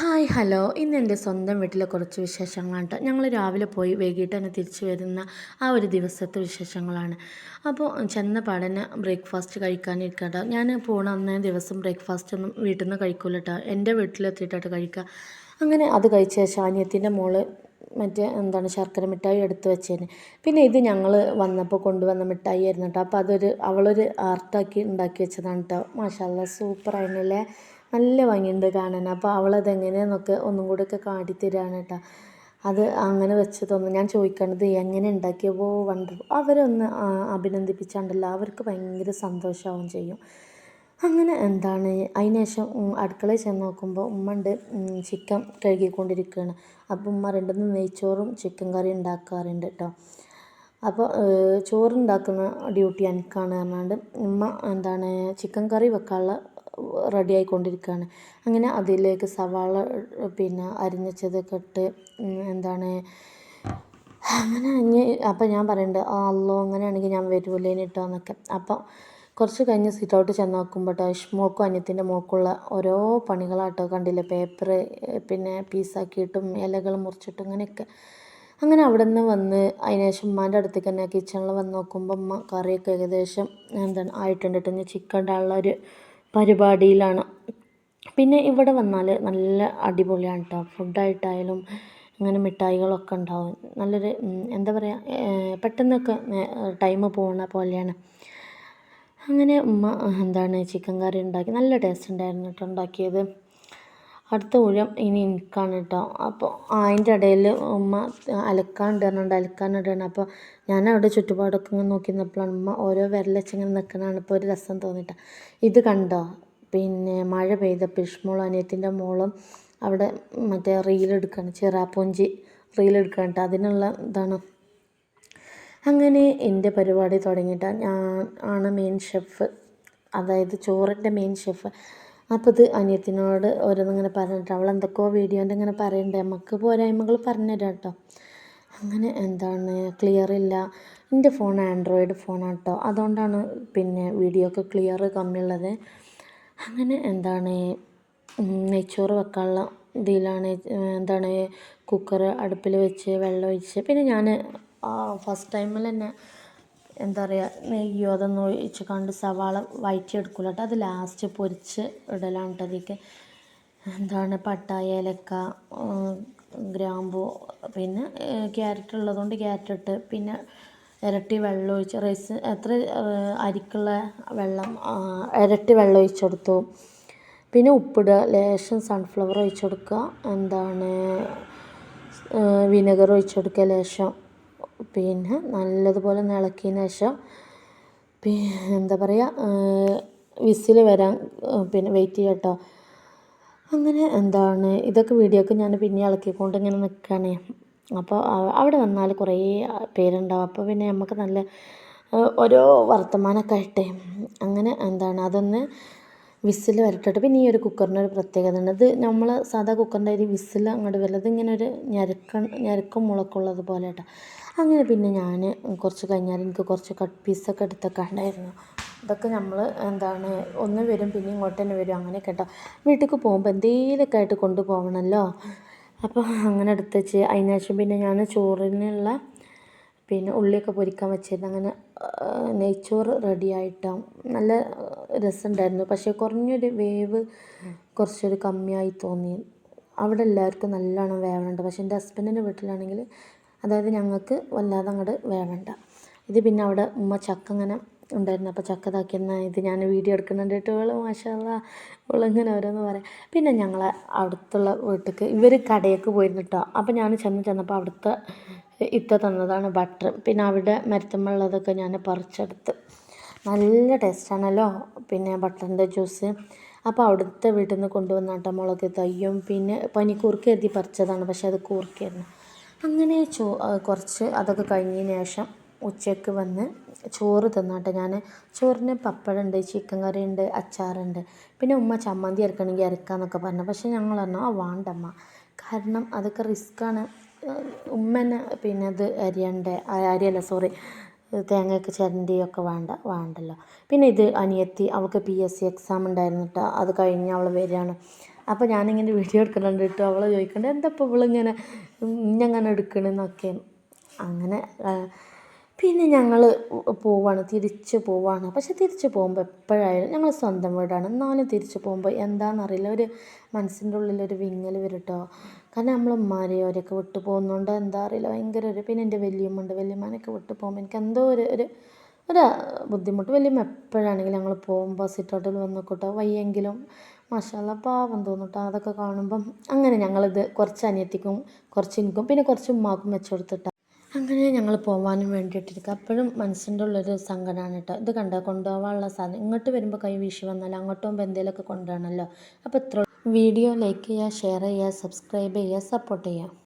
Hi hello. ഇന്ന് എന്റെ സ്വന്തം വീട്ടിലെ കുറച്ച് വിശേഷങ്ങളാണ് കേട്ടോ. ഞങ്ങൾ രാവിലെ പോയി വൈകിട്ട് തന്നെ തിരിച്ചു വരുന്ന ആ ഒരു ദിവസത്തെ വിശേഷങ്ങളാണ്. അപ്പോൾ ചെന്ന പാടനെ ബ്രേക്ക്ഫാസ്റ്റ് കഴിക്കാനിരിക്കട്ടോ. ഞാൻ പോണ അന്നേ ദിവസം ബ്രേക്ക്ഫാസ്റ്റ് ഒന്നും വീട്ടിൽ നിന്ന് കഴിക്കൂല കേട്ടോ. എന്റെ വീട്ടിലെത്തിയിട്ടാണ് കഴിക്കുക. അങ്ങനെ അത് കഴിച്ച ശേഷം അനിയത്തിന്റെ മോൾ മറ്റേ എന്താണ് ശർക്കര മിഠായി എടുത്ത് വെച്ചേന്. പിന്നെ ഇത് ഞങ്ങൾ വന്നപ്പോൾ കൊണ്ടുവന്ന മിഠായി ആയിരുന്നു കേട്ടോ. അപ്പോൾ അതൊരു അവളൊരു ആർട്ടാക്കി ഉണ്ടാക്കി വെച്ചതാണ് കേട്ടോ. മാഷാല്ല സൂപ്പറായിരുന്നില്ലേ നല്ല ഭംഗിയുണ്ട് കാണാൻ. അപ്പോൾ അവളത് എങ്ങനെയെന്നൊക്കെ ഒന്നും കൂടെ ഒക്കെ കാട്ടിത്തരാണ് കേട്ടോ. അത് അങ്ങനെ വെച്ചതൊന്നും ഞാൻ ചോദിക്കണത് എങ്ങനെ ഉണ്ടാക്കിയപ്പോൾ വണ്ടർ അവരൊന്ന് അഭിനന്ദിപ്പിച്ചാണ്ടല്ലോ. അവർക്ക് ഭയങ്കര സന്തോഷമാവും ചെയ്യും. അങ്ങനെ എന്താണ് അതിന് ശേഷം അടുക്കളയിൽ ചെന്ന് നോക്കുമ്പോൾ ഉമ്മ ഉണ്ട് ചിക്കൻ കഴുകിക്കൊണ്ടിരിക്കുകയാണ് അപ്പോൾ ഉമ്മ രണ്ടുമൂന്ന് നെയ്ച്ചോറും ചിക്കൻ കറി ഉണ്ടാക്കാറുണ്ട് കേട്ടോ. അപ്പോൾ ചോറുണ്ടാക്കുന്ന ഡ്യൂട്ടി എനിക്കാണ് പറഞ്ഞാണ്ട് ഉമ്മ എന്താണ് ചിക്കൻ കറി വെക്കാനുള്ള റെഡി ആയിക്കൊണ്ടിരിക്കുകയാണ് അങ്ങനെ അതിലേക്ക് സവാള പിന്നെ അരിഞ്ഞച്ചതൊക്കെ ഇട്ട് എന്താണ് അങ്ങനെ ഇനി അപ്പം ഞാൻ പറയുന്നുണ്ട് ആ അല്ലോ അങ്ങനെയാണെങ്കിൽ ഞാൻ വരൂലേനി കേട്ടോ എന്നൊക്കെ. അപ്പം കുറച്ച് കഴിഞ്ഞ് സിറ്റ് ഔട്ട് ചെന്ന് നോക്കുമ്പോൾ ടൈഷ് മോക്കും അനിയത്തിന്റെ മോക്കുള്ള ഓരോ പണികളാട്ടോ കണ്ടില്ല? പേപ്പർ പിന്നെ പീസാക്കിയിട്ടും ഇലകൾ മുറിച്ചിട്ടും അങ്ങനെയൊക്കെ. അങ്ങനെ അവിടെ നിന്ന് വന്ന് അതിന് ശേഷം ഉമ്മാന്റെ അടുത്തേക്ക് തന്നെ കിച്ചണിൽ വന്ന് നോക്കുമ്പോൾ ഉമ്മ കറിയൊക്കെ ഏകദേശം എന്താണ് ആയിട്ടുണ്ട് കേട്ടോ ചിക്കൻ ഇടാനുള്ള ഒരു പരിപാടിയിലാണ്. പിന്നെ ഇവിടെ വന്നാൽ നല്ല അടിപൊളിയാണ് കേട്ടോ ഫുഡായിട്ടായാലും അങ്ങനെ മിഠായികളൊക്കെ ഉണ്ടാവും. നല്ലൊരു എന്താ പറയുക പെട്ടെന്നൊക്കെ ടൈം പോകുന്ന പോലെയാണ്. അങ്ങനെ ഉമ്മ എന്താണ് ചിക്കൻ കറി ഉണ്ടാക്കി. നല്ല ടേസ്റ്റ് ഉണ്ടായിരുന്നു കേട്ടോ ഉണ്ടാക്കിയത്. അടുത്ത ഊഴം ഇനി എനിക്കാണ് കേട്ടോ. അപ്പോൾ അതിന്റെ ഇടയിൽ ഉമ്മ അലക്കാണ്ട് പറഞ്ഞുകൊണ്ട് അലക്കാനിടണം അപ്പോൾ ഞാൻ അവിടെ ചുറ്റുപാടൊക്കെ ഇങ്ങനെ നോക്കി നിന്നപ്പോഴാണ് ഉമ്മ ഓരോ വിരലച്ചിങ്ങനെ നിൽക്കുന്നതാണ് ഇപ്പോൾ ഒരു രസം തോന്നിയിട്ട്. ഇത് കണ്ടോ? പിന്നെ മഴ പെയ്ത പിഷ്മോളും അനിയത്തിന്റെ മോളും അവിടെ മറ്റേ റീലെടുക്കുകയാണ് ചിറാപ്പൂഞ്ചി റീലെടുക്കുകയാണ് കേട്ടോ. അതിനുള്ള ഇതാണ്. അങ്ങനെ എന്റെ പരിപാടി തുടങ്ങിയിട്ട്. ഞാൻ ആണ് മെയിൻ ഷെഫ് അതായത് ചോറിന്റെ മെയിൻ ഷെഫ് അപ്പോൾ ഇത് അനിയത്തിനോട് ഓരോന്നിങ്ങനെ പറഞ്ഞിട്ട് അവൾ എന്തൊക്കെയോ വീഡിയോന്റെ ഇങ്ങനെ പറയണ്ടേ. നമുക്ക് പോരായ്മകൾ പറഞ്ഞു തരാം കേട്ടോ അങ്ങനെ എന്താണ്? ക്ലിയർ ഇല്ല. എന്റെ ഫോൺ ആൻഡ്രോയിഡ് ഫോണാണ് കേട്ടോ അതുകൊണ്ടാണ് പിന്നെ വീഡിയോ ഒക്കെ ക്ലിയർ കമ്മിയുള്ളത്. അങ്ങനെ എന്താണ്? നെയ്ച്ചോറ് വെക്കാനുള്ള ഇതിലാണ് എന്താണ്? കുക്കർ അടുപ്പിൽ വെച്ച് വെള്ളം ഒഴിച്ച്. പിന്നെ ഞാൻ ഫസ്റ്റ് ടൈമിൽ തന്നെ എന്താ പറയുക നെയ്യോ അതൊന്നും ഒഴിച്ച് കണ്ട് സവാള വഴറ്റിയെടുക്കില്ല കേട്ടോ അത് ലാസ്റ്റ് പൊരിച്ച് ഇടലാണ് കേട്ടോ അതിലേക്ക് എന്താണ് പട്ട ഏലക്ക ഗ്രാമ്പു പിന്നെ ക്യാരറ്റ് ഉള്ളതുകൊണ്ട് ക്യാരറ്റ് ഇട്ട് പിന്നെ ഇരട്ടി വെള്ളം ഒഴിച്ച് റൈസ് എത്ര അരിക്കുള്ള വെള്ളം ഇരട്ടി വെള്ളം ഒഴിച്ചെടുത്തു പിന്നെ ഉപ്പിടുക ലേശം സൺഫ്ലവർ ഒഴിച്ചെടുക്കുക എന്താണ് വിനെഗർ ഒഴിച്ചെടുക്കുക ലേശം. പിന്നെ നല്ലതുപോലെ ഒന്ന് ഇളക്കിയതിന് ശേഷം എന്താ പറയുക വിസിൽ വരാൻ പിന്നെ വെയിറ്റ് ചെയ്യാം കേട്ടോ. അങ്ങനെ എന്താണ് ഇതൊക്കെ വീഡിയോക്ക് ഞാൻ പിന്നെ ഇളക്കിക്കൊണ്ട് ഇങ്ങനെ നിൽക്കുകയാണ് അപ്പോൾ അവിടെ വന്നാൽ കുറേ പേരുണ്ടാവും. അപ്പോൾ പിന്നെ നമുക്ക് നല്ല ഓരോ വർത്തമാനമൊക്കെ ആയിട്ടെ. അങ്ങനെ എന്താണ് അതൊന്ന് വിസിൽ വരട്ടെ. പിന്നെ ഈ ഒരു കുക്കറിന് ഒരു പ്രത്യേകത ഉണ്ട്. ഇത് നമ്മൾ സാധാ കുക്കറിന്റെ ഒരു വിസിൽ അങ്ങോട്ട് വരില്ല ഇങ്ങനെ ഒരു ഞരക്ക ഞരക്കം മുളക്കുള്ളത് പോലെ കേട്ടോ. അങ്ങനെ പിന്നെ ഞാൻ കുറച്ച് കഴിഞ്ഞാൽ എനിക്ക് കുറച്ച് കട്ട് പീസൊക്കെ എടുത്തൊക്കെ ഉണ്ടായിരുന്നു ഇതൊക്കെ നമ്മൾ എന്താണ് ഒന്ന് വരും പിന്നെ ഇങ്ങോട്ട് തന്നെ വരും അങ്ങനെ കേട്ടോ വീട്ടിലേക്ക് പോകുമ്പോൾ എന്തെങ്കിലുമൊക്കെ ആയിട്ട് കൊണ്ടുപോകണമല്ലോ അപ്പോൾ അങ്ങനെ എടുത്ത് വെച്ച് അതിന് ശേഷം പിന്നെ ഞാൻ ചോറിനുള്ള പിന്നെ ഉള്ളിയൊക്കെ പൊരിക്കാൻ വെച്ചിരുന്നു. അങ്ങനെ നെയ്ച്ചോറ് റെഡി ആയിട്ടാണ് നല്ല രസമുണ്ടായിരുന്നു. പക്ഷേ കുറഞ്ഞൊരു വേവ് കുറച്ചൊരു കമ്മിയായി തോന്നി. അവിടെ എല്ലാവർക്കും നല്ലോണം വേവനുണ്ട് പക്ഷേ എന്റെ ഹസ്ബൻഡിന്റെ വീട്ടിലാണെങ്കിൽ അതായത് ഞങ്ങൾക്ക് വല്ലാതെ അങ്ങോട്ട് വേവണ്ട. ഇത് പിന്നെ അവിടെ ഉമ്മ ചക്ക ഇങ്ങനെ ഉണ്ടായിരുന്നു. അപ്പോൾ ചക്ക ഇതാക്കിയെന്ന ഇത് ഞാൻ വീഡിയോ എടുക്കുന്നുണ്ട് കേട്ടോ. ഇവൾ മാഷാല്ല ഇവളിങ്ങനെ ഓരോന്ന് പറയാം. പിന്നെ ഞങ്ങളെ അടുത്തുള്ള വീട്ടിലേക്ക് ഇവർ കടയിലേക്ക് പോയിരുന്നു കേട്ടോ അപ്പോൾ ഞാൻ ചെന്ന് ചെന്നപ്പോൾ അവിടുത്തെ ഇത്ത തന്നതാണ് ബട്ടർ പിന്നെ അവിടെ മരുത്തമ്മുള്ളതൊക്കെ ഞാൻ പറിച്ചെടുത്ത്. നല്ല ടേസ്റ്റാണല്ലോ പിന്നെ ബട്ടറിന്റെ ജ്യൂസ് അപ്പോൾ അവിടുത്തെ വീട്ടിൽ നിന്ന് കൊണ്ടുവന്ന മുളക് തയ്യും പിന്നെ പനിക്കൂർക്ക എഴുതി പറിച്ചതാണ്. പക്ഷേ അത് കൂർക്കയായിരുന്നു. അങ്ങനെ ചോ കുറച്ച് അതൊക്കെ കഴിഞ്ഞതിന് ശേഷം ഉച്ചയ്ക്ക് വന്ന് ചോറ് തിന്നാട്ടെ. ഞാൻ ചോറിന് പപ്പടമുണ്ട് ചിക്കൻ കറിയുണ്ട് അച്ചാറുണ്ട്. പിന്നെ ഉമ്മ ചമ്മന്തി അരക്കണമെങ്കിൽ അരക്കാമെന്നൊക്കെ പറഞ്ഞു. പക്ഷേ ഞങ്ങൾ പറഞ്ഞു ആ വേണ്ടമ്മ. കാരണം അതൊക്കെ റിസ്ക്കാണ് ഉമ്മ പിന്നെ അത് അരിയണ്ടേ? അരിയല്ല സോറി തേങ്ങയൊക്കെ ചിരണ്ടിയൊക്കെ വേണ്ട വേണ്ടല്ലോ. പിന്നെ ഇത് അനിയത്തി അവൾക്ക് പി എസ് സി എക്സാം ഉണ്ടായിരുന്നു കേട്ടോ അത് കഴിഞ്ഞ് അവൾ വരികയാണ്. അപ്പോൾ ഞാനിങ്ങനെ വീഡിയോ എടുക്കുന്നുണ്ട് കേട്ടോ അവളെ ചോദിക്കണ്ട എന്താ ഇപ്പോൾ ഇവളിങ്ങനെ ഇഞ്ഞങ്ങനെ എടുക്കണെന്നൊക്കെ അങ്ങനെ പിന്നെ ഞങ്ങൾ പോവാണ് തിരിച്ച് പോവാണ്. പക്ഷെ തിരിച്ച് പോകുമ്പോൾ എപ്പോഴായാലും ഞങ്ങൾ സ്വന്തം വീടാണ്. എന്നാലും തിരിച്ച് പോകുമ്പോൾ എന്താണെന്നറിയില്ല ഒരു മനസ്സിന്റെ ഉള്ളിലൊരു വിങ്ങൽ വരും കേട്ടോ കാരണം നമ്മൾ ഉമ്മാരെയോ അവരൊക്കെ വിട്ടു പോകുന്നതുകൊണ്ട് എന്താ അറിയില്ല ഭയങ്കര ഒരു പിന്നെ എന്റെ വലിയമ്മുണ്ട്. വലിയമ്മാനൊക്കെ വിട്ടു പോകുമ്പോൾ എനിക്ക് എന്തോ ഒരു ഒരു ഒരു ബുദ്ധിമുട്ട്. വലിയമ്മ എപ്പോഴാണെങ്കിലും ഞങ്ങൾ പോകുമ്പോൾ സിറ്റൗട്ടിൽ വന്നൊക്കെ കൂട്ടോ വയ്യെങ്കിലും മാഷാല്ല പാവം തോന്നിട്ടോ. അതൊക്കെ കാണുമ്പം അങ്ങനെ ഞങ്ങളിത് കുറച്ച് അനിയത്തിക്കും കുറച്ച് എനിക്കും പിന്നെ കുറച്ച് ഉമ്മാക്കും വെച്ച് കൊടുത്തിട്ടാണ് അങ്ങനെ ഞങ്ങൾ പോകാനും വേണ്ടിയിട്ടിരിക്കുക അപ്പോഴും മനസ്സിന്റെ ഉള്ളൊരു സങ്കടമാണ് കേട്ടോ ഇത് കണ്ട കൊണ്ടുപോകാനുള്ള സാധനം. ഇങ്ങോട്ട് വരുമ്പോൾ കൈ വീശി വന്നാലോ അങ്ങോട്ടും പോകുമ്പോൾ എന്തെങ്കിലുമൊക്കെ കൊണ്ടുപോകണമല്ലോ അപ്പോൾ ഇത്ര വീഡിയോ ലൈക്ക് ചെയ്യുക ഷെയർ ചെയ്യുക സബ്സ്ക്രൈബ് ചെയ്യുക സപ്പോർട്ട് ചെയ്യുക.